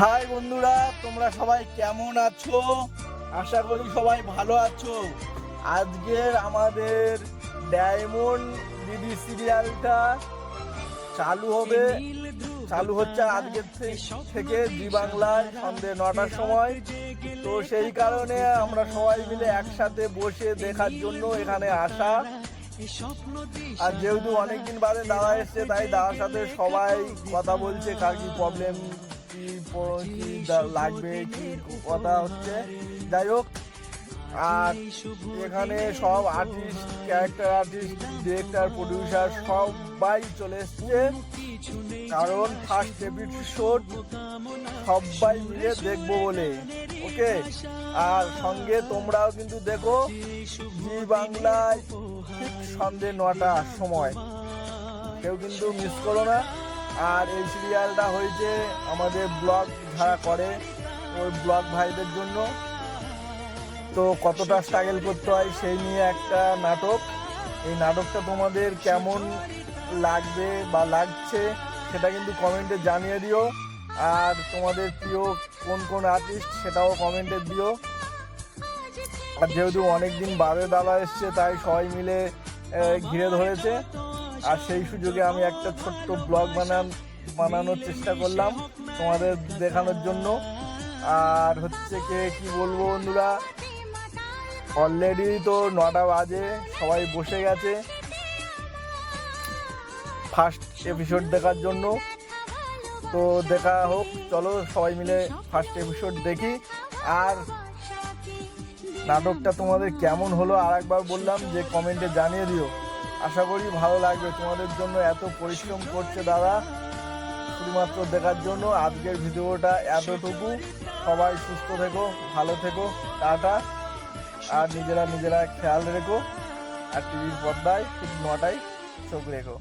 High বন্ধুরা, তোমরা সবাই কেমন আছো? আশা করি সবাই ভালো আছো। আজকের আমাদের ডায়মন্ড দিদি সিরিয়ালটা চালু হবে চালু হচ্ছে আজকের থেকে জি বাংলায় সন্ধে নটার সময়। তো সেই কারণে আমরা সবাই মিলে একসাথে বসে দেখার জন্য এখানে আসা। আর যেহেতু অনেকদিন বাদে দাদা এসছে, তাই দাদার সাথে সবাই কথা বলছে, কার কি প্রবলেম কি কি লাগবে কি কথা হচ্ছে? যাই হোক, আর এখানে সব artist character artist director producer সবাই চলে এসছে। কারণ ফার্স্ট এপিসোড সবাই মিলে দেখব বলে। ওকে? আর সঙ্গে তোমরাও কিন্তু দেখো, জি বাংলায় ঠিক সন্ধ্যে নটার সময়। কেউ কিন্তু মিস করো না। আর এই সিরিয়ালটা হয়েছে আমাদের ব্লগ যারা করে, ওই ব্লগ ভাইদের জন্য। তো কতটা স্ট্রাগল করতে হয় সেই নিয়ে একটা নাটক। এই নাটকটা তোমাদের কেমন লাগবে বা লাগছে সেটা কিন্তু কমেন্টে জানিয়ে দিও। আর তোমাদের প্রিয় কোন কোন আর্টিস্ট সেটাও কমেন্টে দিও। আর যেহেতু অনেকদিন বাদে দাদা এসছে, তাই সবাই মিলে ঘিরে ধরেছে। আর সেই সুযোগে আমি একটা ছোট্ট ব্লগ বানান বানানোর চেষ্টা করলাম তোমাদের দেখানোর জন্য। আর হচ্ছে কে, কি বলব বন্ধুরা? অলরেডি তো নটা বাজে, সবাই বসে গেছে। ফার্স্ট এপিসোড দেখার জন্য। তো দেখা হোক, চলো সবাই মিলে ফার্স্ট এপিসোড দেখি। আর নাটকটা তোমাদের কেমন হলো আর একবার বললাম, যে কমেন্টে জানিয়ে দিও। আশা করি ভালো লাগবে। তোমাদের জন্য এত পরিশ্রম করছে দাদা। শুধুমাত্র দেখার জন্য আজকের ভিডিওটা এতটুকু। সবাই সুস্থ থেকো, ভালো থেকো, টাটা। আর নিজেরা নিজেরা খেয়াল রেখো। আর টিভির পর্দায় ঠিক নটায় চোখ রেখো।